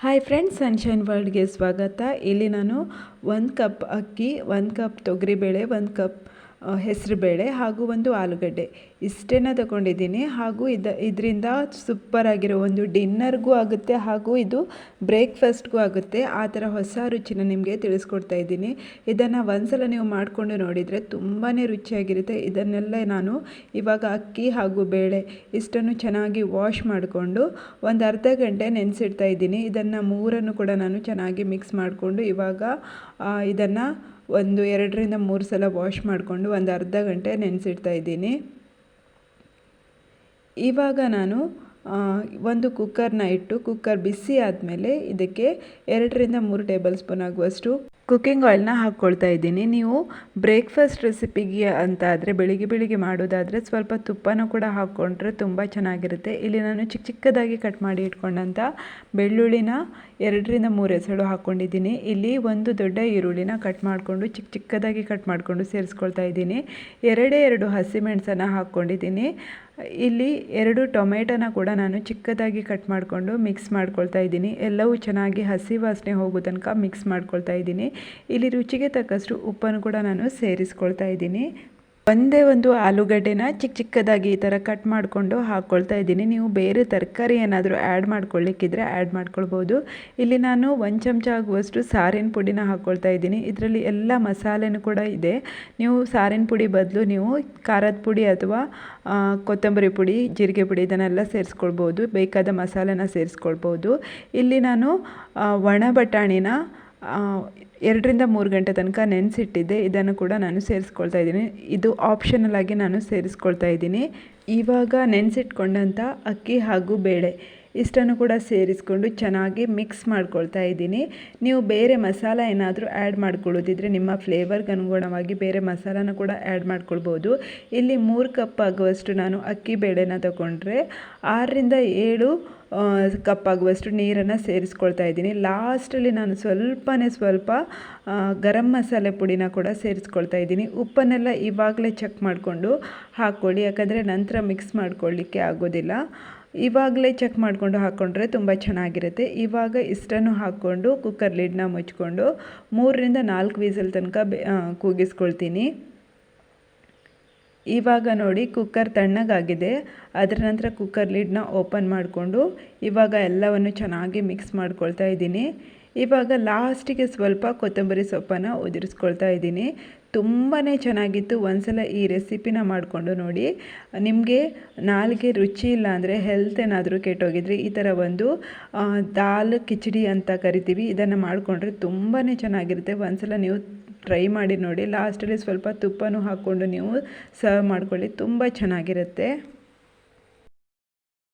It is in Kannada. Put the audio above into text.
ಹಾಯ್ ಫ್ರೆಂಡ್ಸ್ ಸನ್ಶೈನ್ ವರ್ಲ್ಡ್ಗೆ ಸ್ವಾಗತ. ಇಲ್ಲಿ ನಾನು ಒಂದು ಕಪ್ ಅಕ್ಕಿ ಒಂದು ಕಪ್ ತೊಗರಿಬೇಳೆ ಒಂದು ಕಪ್ ಹೆಸರುಬೇಳೆ ಹಾಗೂ ಒಂದು ಆಲೂಗಡ್ಡೆ. ಇಷ್ಟೇನ ತಗೊಂಡಿದ್ದೀನಿ. ಹಾಗೂ ಇದ, ಇದರಿಂದ ಸೂಪರಾಗಿರೋ ಒಂದು ಡಿನ್ನರ್ಗೂ ಆಗುತ್ತೆ ಹಾಗೂ ಇದು ಬ್ರೇಕ್ಫಾಸ್ಟ್ಗೂ ಆಗುತ್ತೆ. ಆ ಥರ ಹೊಸ ರುಚಿನ ನಿಮಗೆ ತಿಳಿಸ್ಕೊಡ್ತಾ ಇದ್ದೀನಿ. ಇದನ್ನು ಒಂದ್ಸಲ ನೀವು ಮಾಡಿಕೊಂಡು ನೋಡಿದರೆ ತುಂಬಾ ರುಚಿಯಾಗಿರುತ್ತೆ. ಇದನ್ನೆಲ್ಲ ನಾನು ಇವಾಗ ಅಕ್ಕಿ ಹಾಗೂ ಬೇಳೆ ಇಷ್ಟನ್ನು ಚೆನ್ನಾಗಿ ವಾಶ್ ಮಾಡಿಕೊಂಡು ಒಂದು ಅರ್ಧ ಗಂಟೆ ನೆನೆಸಿಡ್ತಾ ಇದ್ದೀನಿ. ಇದನ್ನು ಮೂರನ್ನು ಕೂಡ ನಾನು ಚೆನ್ನಾಗಿ ಮಿಕ್ಸ್ ಮಾಡಿಕೊಂಡು ಇವಾಗ ಇದನ್ನು ಒಂದು, ಎರಡರಿಂದ ಮೂರು ಸಲ ವಾಶ್ ಮಾಡಿಕೊಂಡು ಒಂದು ಅರ್ಧ ಗಂಟೆ ನೆನೆಸಿಡ್ತಾ ಇದ್ದೀನಿ. ಇವಾಗ ನಾನು ಒಂದು ಕುಕ್ಕರ್ನ ಇಟ್ಟು ಕುಕ್ಕರ್ ಬಿಸಿ ಆದಮೇಲೆ ಇದಕ್ಕೆ ಎರಡರಿಂದ ಮೂರು ಟೇಬಲ್ ಸ್ಪೂನ್ ಆಗುವಷ್ಟು ಕುಕ್ಕಿಂಗ್ ಆಯಿಲ್ನ ಹಾಕ್ಕೊಳ್ತಾ ಇದ್ದೀನಿ. ನೀವು ಬ್ರೇಕ್ಫಾಸ್ಟ್ ರೆಸಿಪಿಗೆ ಅಂತ ಆದರೆ, ಬೆಳಿಗ್ಗೆ ಬೆಳಿಗ್ಗೆ ಮಾಡೋದಾದರೆ ಸ್ವಲ್ಪ ತುಪ್ಪನ ಕೂಡ ಹಾಕ್ಕೊಂಡ್ರೆ ತುಂಬ ಚೆನ್ನಾಗಿರುತ್ತೆ. ಇಲ್ಲಿ ನಾನು ಚಿಕ್ಕ ಚಿಕ್ಕದಾಗಿ ಕಟ್ ಮಾಡಿ ಇಟ್ಕೊಂಡಂಥ ಬೆಳ್ಳುಳ್ಳಿನ ಎರಡರಿಂದ ಮೂರು ಎಸಳು ಹಾಕ್ಕೊಂಡಿದ್ದೀನಿ. ಇಲ್ಲಿ ಒಂದು ದೊಡ್ಡ ಈರುಳ್ಳಿನ ಕಟ್ ಮಾಡಿಕೊಂಡು, ಚಿಕ್ಕ ಚಿಕ್ಕದಾಗಿ ಕಟ್ ಮಾಡಿಕೊಂಡು ಸೇರಿಸ್ಕೊಳ್ತಾ ಇದ್ದೀನಿ. ಎರಡೇ ಎರಡು ಹಸಿಮೆಣಸನ್ನು ಹಾಕ್ಕೊಂಡಿದ್ದೀನಿ. ಇಲ್ಲಿ ಎರಡು ಟೊಮೆಟೊನ ಕೂಡ ನಾನು ಚಿಕ್ಕದಾಗಿ ಕಟ್ ಮಾಡಿಕೊಂಡು ಮಿಕ್ಸ್ ಮಾಡ್ಕೊಳ್ತಾ ಇದ್ದೀನಿ. ಎಲ್ಲವೂ ಚೆನ್ನಾಗಿ ಹಸಿ ವಾಸನೆ ಹೋಗೋ ತನಕ ಮಿಕ್ಸ್ ಮಾಡ್ಕೊಳ್ತಾ ಇದ್ದೀನಿ. ಇಲ್ಲಿ ರುಚಿಗೆ ತಕ್ಕಷ್ಟು ಉಪ್ಪನ್ನು ಕೂಡ ನಾನು ಸೇರಿಸ್ಕೊಳ್ತಾ ಇದ್ದೀನಿ. ಒಂದೇ ಒಂದು ಆಲೂಗಡ್ಡೆನ ಚಿಕ್ಕ ಚಿಕ್ಕದಾಗಿ ಈ ಥರ ಕಟ್ ಮಾಡಿಕೊಂಡು ಹಾಕ್ಕೊಳ್ತಾ ಇದ್ದೀನಿ. ನೀವು ಬೇರೆ ತರಕಾರಿ ಏನಾದರೂ ಆ್ಯಡ್ ಮಾಡ್ಕೊಳ್ಳಿಕ್ಕಿದ್ರೆ ಆ್ಯಡ್ ಮಾಡ್ಕೊಳ್ಬೋದು. ಇಲ್ಲಿ ನಾನು ಒಂದು ಚಮಚ ಆಗುವಷ್ಟು ಸಾರಿನ ಪುಡಿನ ಹಾಕ್ಕೊಳ್ತಾ ಇದ್ದೀನಿ. ಇದರಲ್ಲಿ ಎಲ್ಲ ಮಸಾಲೆನೂ ಕೂಡ ಇದೆ. ನೀವು ಸಾರಿನ ಪುಡಿ ಬದಲು ನೀವು ಖಾರದ ಪುಡಿ ಅಥವಾ ಕೊತ್ತಂಬರಿ ಪುಡಿ, ಜೀರಿಗೆ ಪುಡಿ ಇದನ್ನೆಲ್ಲ ಸೇರಿಸ್ಕೊಳ್ಬೋದು. ಬೇಕಾದ ಮಸಾಲೆನ ಸೇರಿಸ್ಕೊಳ್ಬೋದು. ಇಲ್ಲಿ ನಾನು ಒಣ ಬಟಾಣಿನ ಎರಡರಿಂದ ಮೂರು ಗಂಟೆ ತನಕ ನೆನೆಸಿಟ್ಟಿದ್ದೆ. ಇದನ್ನು ಕೂಡ ನಾನು ಸೇರಿಸ್ಕೊಳ್ತಾ ಇದ್ದೀನಿ. ಇದು ಆಪ್ಷನಲ್ ಆಗಿ ನಾನು ಸೇರಿಸ್ಕೊಳ್ತಾ ಇದ್ದೀನಿ. ಇವಾಗ ನೆನೆಸಿಟ್ಕೊಂಡಂಥ ಅಕ್ಕಿ ಹಾಗೂ ಬೇಳೆ. ಇಷ್ಟನ್ನು ಕೂಡ ಸೇರಿಸ್ಕೊಂಡು ಚೆನ್ನಾಗಿ ಮಿಕ್ಸ್ ಮಾಡ್ಕೊಳ್ತಾ ಇದ್ದೀನಿ. ನೀವು ಬೇರೆ ಮಸಾಲ ಏನಾದರೂ ಆ್ಯಡ್ ಮಾಡ್ಕೊಳ್ಳೋದಿದ್ರೆ ನಿಮ್ಮ ಫ್ಲೇವರ್ಗೆ ಅನುಗುಣವಾಗಿ ಬೇರೆ ಮಸಾಲಾನ ಕೂಡ ಆ್ಯಡ್ ಮಾಡ್ಕೊಳ್ಬೋದು. ಇಲ್ಲಿ ಮೂರು ಕಪ್ ಆಗುವಷ್ಟು ನಾನು ಅಕ್ಕಿ ಬೇಳೆನ ತಗೊಂಡ್ರೆ ಆರರಿಂದ ಏಳು ಕಪ್ ಆಗುವಷ್ಟು ನೀರನ್ನು ಸೇರಿಸ್ಕೊಳ್ತಾ ಇದ್ದೀನಿ. ಲಾಸ್ಟಲ್ಲಿ ನಾನು ಸ್ವಲ್ಪನೇ ಸ್ವಲ್ಪ ಗರಂ ಮಸಾಲೆ ಪುಡಿನ ಕೂಡ ಸೇರಿಸ್ಕೊಳ್ತಾ ಇದ್ದೀನಿ. ಉಪ್ಪನ್ನೆಲ್ಲ ಇವಾಗಲೇ ಚೆಕ್ ಮಾಡಿಕೊಂಡು ಹಾಕ್ಕೊಳ್ಳಿ. ಯಾಕಂದರೆ ನಂತರ ಮಿಕ್ಸ್ ಮಾಡ್ಕೊಳ್ಳಿಕ್ಕೆ ಆಗೋದಿಲ್ಲ. ಇವಾಗಲೇ ಚೆಕ್ ಮಾಡಿಕೊಂಡು ಹಾಕ್ಕೊಂಡ್ರೆ ತುಂಬ ಚೆನ್ನಾಗಿರುತ್ತೆ. ಇವಾಗ ಇಷ್ಟನ್ನು ಹಾಕ್ಕೊಂಡು ಕುಕ್ಕರ್ ಲಿಡ್ನ ಮುಚ್ಕೊಂಡು ಮೂರರಿಂದ ನಾಲ್ಕು ವೀಸಲ್ ತನಕ ಕೂಗಿಸ್ಕೊಳ್ತೀನಿ. ಇವಾಗ ನೋಡಿ ಕುಕ್ಕರ್ ತಣ್ಣಗಾಗಿದೆ. ಅದರ ನಂತರ ಕುಕ್ಕರ್ ಲಿಡ್ನ ಓಪನ್ ಮಾಡಿಕೊಂಡು ಇವಾಗ ಎಲ್ಲವನ್ನು ಚೆನ್ನಾಗಿ ಮಿಕ್ಸ್ ಮಾಡ್ಕೊಳ್ತಾ ಇದ್ದೀನಿ. ಇವಾಗ ಲಾಸ್ಟಿಗೆ ಸ್ವಲ್ಪ ಕೊತ್ತಂಬರಿ ಸೊಪ್ಪನ್ನು ಉದುರಿಸ್ಕೊಳ್ತಾ ಇದ್ದೀನಿ. ತುಂಬಾ ಚೆನ್ನಾಗಿತ್ತು. ಒಂದ್ಸಲ ಈ ರೆಸಿಪಿನ ಮಾಡಿಕೊಂಡು ನೋಡಿ. ನಿಮಗೆ ನಾಲ್ಗೆ ರುಚಿ ಇಲ್ಲ ಅಂದರೆ ಹೆಲ್ತ್ ಏನಾದರೂ ಕೆಟ್ಟೋಗಿದ್ರೆ ಈ ಥರ ಒಂದು ದಾಲ್ ಕಿಚಡಿ ಅಂತ ಕರಿತೀವಿ. ಇದನ್ನು ಮಾಡಿಕೊಂಡ್ರೆ ತುಂಬಾ ಚೆನ್ನಾಗಿರುತ್ತೆ. ಒಂದ್ಸಲ ನೀವು ಟ್ರೈ ಮಾಡಿ ನೋಡಿ. ಲಾಸ್ಟಲ್ಲಿ ಸ್ವಲ್ಪ ತುಪ್ಪನೂ ಹಾಕ್ಕೊಂಡು ನೀವು ಸರ್ವ್ ಮಾಡ್ಕೊಳ್ಳಿ. ತುಂಬ ಚೆನ್ನಾಗಿರುತ್ತೆ.